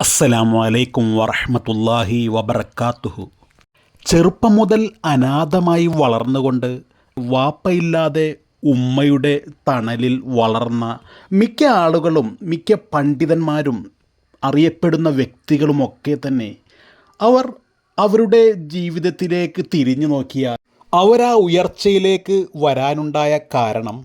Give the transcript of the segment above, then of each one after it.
അസ്സലാമു അലൈക്കും വറഹ്മത്തുള്ളാഹി വബർക്കാത്തുഹു ചെറുപ്പം മുതൽ അനാഥമായി വളർന്നുകൊണ്ട് വാപ്പയില്ലാതെ ഉമ്മയുടെ തണലിൽ വളർന്ന മിക്ക ആളുകളും മിക്ക പണ്ഡിതന്മാരും അറിയപ്പെടുന്ന വ്യക്തികളുമൊക്കെ തന്നെ അവർ അവരുടെ ജീവിതത്തിലേക്ക് തിരിഞ്ഞു നോക്കിയാൽ അവരാ ഉയർച്ചയിലേക്ക് വരാനുണ്ടായ കാരണം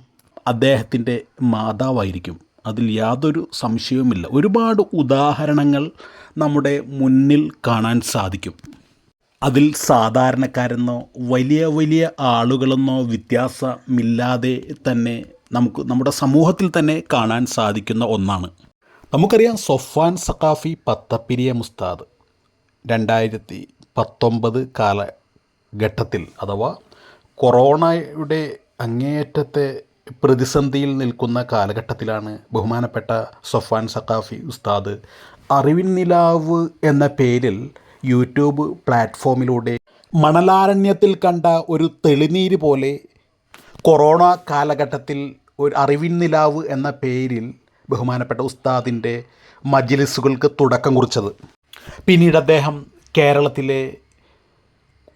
അദ്ദേഹത്തിന്റെ മാതാവായിരിക്കും. അതിൽ യാതൊരു സംശയവുമില്ല. ഒരുപാട് ഉദാഹരണങ്ങൾ നമ്മുടെ മുന്നിൽ കാണാൻ സാധിക്കും. അതിൽ സാധാരണക്കാരെന്നോ വലിയ വലിയ ആളുകളെന്നോ വ്യത്യാസമില്ലാതെ തന്നെ നമുക്ക് നമ്മുടെ സമൂഹത്തിൽ തന്നെ കാണാൻ സാധിക്കുന്ന ഒന്നാണ്. നമുക്കറിയാം സൊഫാൻ സഖാഫി പത്തപ്പിരിയ മുസ്താദ് രണ്ടായിരത്തി പത്തൊമ്പത് കാലഘട്ടത്തിൽ അഥവാ കൊറോണയുടെ അങ്ങേയറ്റത്തെ പ്രതിസന്ധിയിൽ നിൽക്കുന്ന കാലഘട്ടത്തിലാണ് ബഹുമാനപ്പെട്ട സൊഫാൻ സഖാഫി ഉസ്താദ് അറിവിൻ നിലാവ് എന്ന പേരിൽ യൂട്യൂബ് പ്ലാറ്റ്ഫോമിലൂടെ മണലാരണ്യത്തിൽ കണ്ട ഒരു തെളിനീര് പോലെ കൊറോണ കാലഘട്ടത്തിൽ ഒരു അറിവിൻ നിലാവ് എന്ന പേരിൽ ബഹുമാനപ്പെട്ട ഉസ്താദിന്റെ മജ്ലിസുകൾക്ക് തുടക്കം കുറിച്ചത്. പിന്നീട് അദ്ദേഹം കേരളത്തിലെ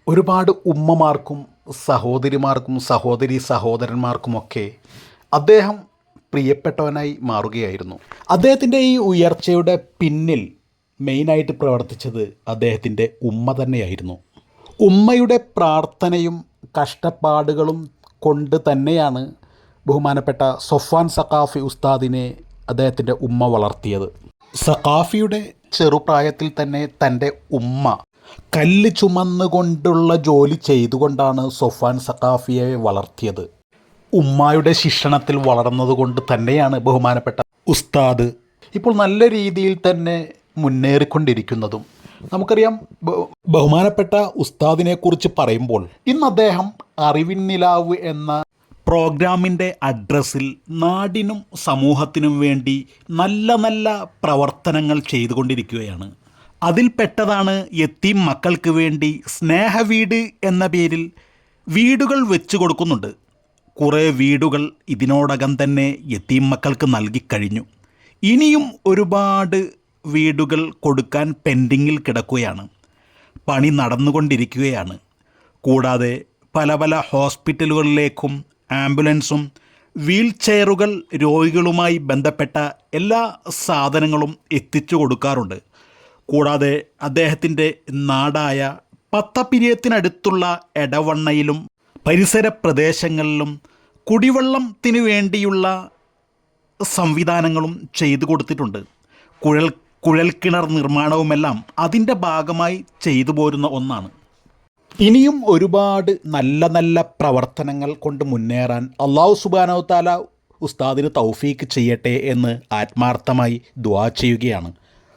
ഒരുപാട് ഉമ്മമാർക്കും സഹോദരിമാർക്കും സഹോദരി സഹോദരന്മാർക്കുമൊക്കെ അദ്ദേഹം പ്രിയപ്പെട്ടവനായി മാറുകയായിരുന്നു. അദ്ദേഹത്തിന്റെ ഈ ഉയർച്ചയുടെ പിന്നിൽ മെയിനായിട്ട് പ്രവർത്തിച്ചത് അദ്ദേഹത്തിന്റെ ഉമ്മ തന്നെയായിരുന്നു. ഉമ്മയുടെ പ്രാർത്ഥനയും കഷ്ടപ്പാടുകളും കൊണ്ട് തന്നെയാണ് ബഹുമാനപ്പെട്ട സൊഫാൻ സഖാഫി ഉസ്താദിനെ അദ്ദേഹത്തിന്റെ ഉമ്മ വളർത്തിയത്. സഖാഫിയുടെ ചെറുപ്രായത്തിൽ തന്നെ തന്റെ ഉമ്മ കല്ല് ചുമന്നുകൊണ്ടുള്ള ജോലി ചെയ്തുകൊണ്ടാണ് സൊഫാൻ സഖാഫിയെ വളർത്തിയത്. ഉമ്മായുടെ ശിക്ഷണത്തിൽ വളർന്നതുകൊണ്ട് തന്നെയാണ് ബഹുമാനപ്പെട്ട ഉസ്താദ് ഇപ്പോൾ നല്ല രീതിയിൽ തന്നെ മുന്നേറിക്കൊണ്ടിരിക്കുന്നതും. നമുക്കറിയാം ബഹുമാനപ്പെട്ട ഉസ്താദിനെക്കുറിച്ച് പറയുമ്പോൾ ഇന്ന് അദ്ദേഹം അറിവിൻ നിലാവ് എന്ന പ്രോഗ്രാമിന്റെ അഡ്രസ്സിൽ നാടിനും സമൂഹത്തിനും വേണ്ടി നല്ല നല്ല പ്രവർത്തനങ്ങൾ ചെയ്തുകൊണ്ടിരിക്കുകയാണ്. അതിൽപ്പെട്ടതാണ് യത്തീം മക്കൾക്ക് വേണ്ടി സ്നേഹവീട് എന്ന പേരിൽ വീടുകൾ വെച്ചു കൊടുക്കുന്നുണ്ട്. കുറേ വീടുകൾ ഇതിനോടകം തന്നെ യത്തീം മക്കൾക്ക് നൽകിക്കഴിഞ്ഞു ഇനിയും ഒരുപാട് വീടുകൾ കൊടുക്കാൻ പെൻഡിങ്ങിൽ കിടക്കുകയാണ്. പണി നടന്നുകൊണ്ടിരിക്കുകയാണ്. കൂടാതെ പല പല ഹോസ്പിറ്റലുകളിലേക്കും ആംബുലൻസും വീൽ ചെയറുകൾ രോഗികളുമായി ബന്ധപ്പെട്ട എല്ലാ സാധനങ്ങളും എത്തിച്ചു കൊടുക്കാറുണ്ട്. കൂടാതെ അദ്ദേഹത്തിന്റെ നാടായ പത്തപ്പിരിയത്തിനടുത്തുള്ള എടവണ്ണയിലും പരിസര പ്രദേശങ്ങളിലും കുടിവെള്ളത്തിന് വേണ്ടിയുള്ള സംവിധാനങ്ങളും ചെയ്തു കൊടുത്തിട്ടുണ്ട്. കുഴൽ കുഴൽക്കിണർ നിർമ്മാണവുമെല്ലാം അതിന്റെ ഭാഗമായി ചെയ്തു പോരുന്ന ഒന്നാണ്. ഇനിയും ഒരുപാട് നല്ല നല്ല പ്രവർത്തനങ്ങൾ കൊണ്ട് മുന്നേറാൻ അള്ളാഹു സുബാനോ താല ഉസ്താദിന് തൗഫീക്ക് ചെയ്യട്ടെ എന്ന് ആത്മാർത്ഥമായി ദുആ ചെയ്യുകയാണ്.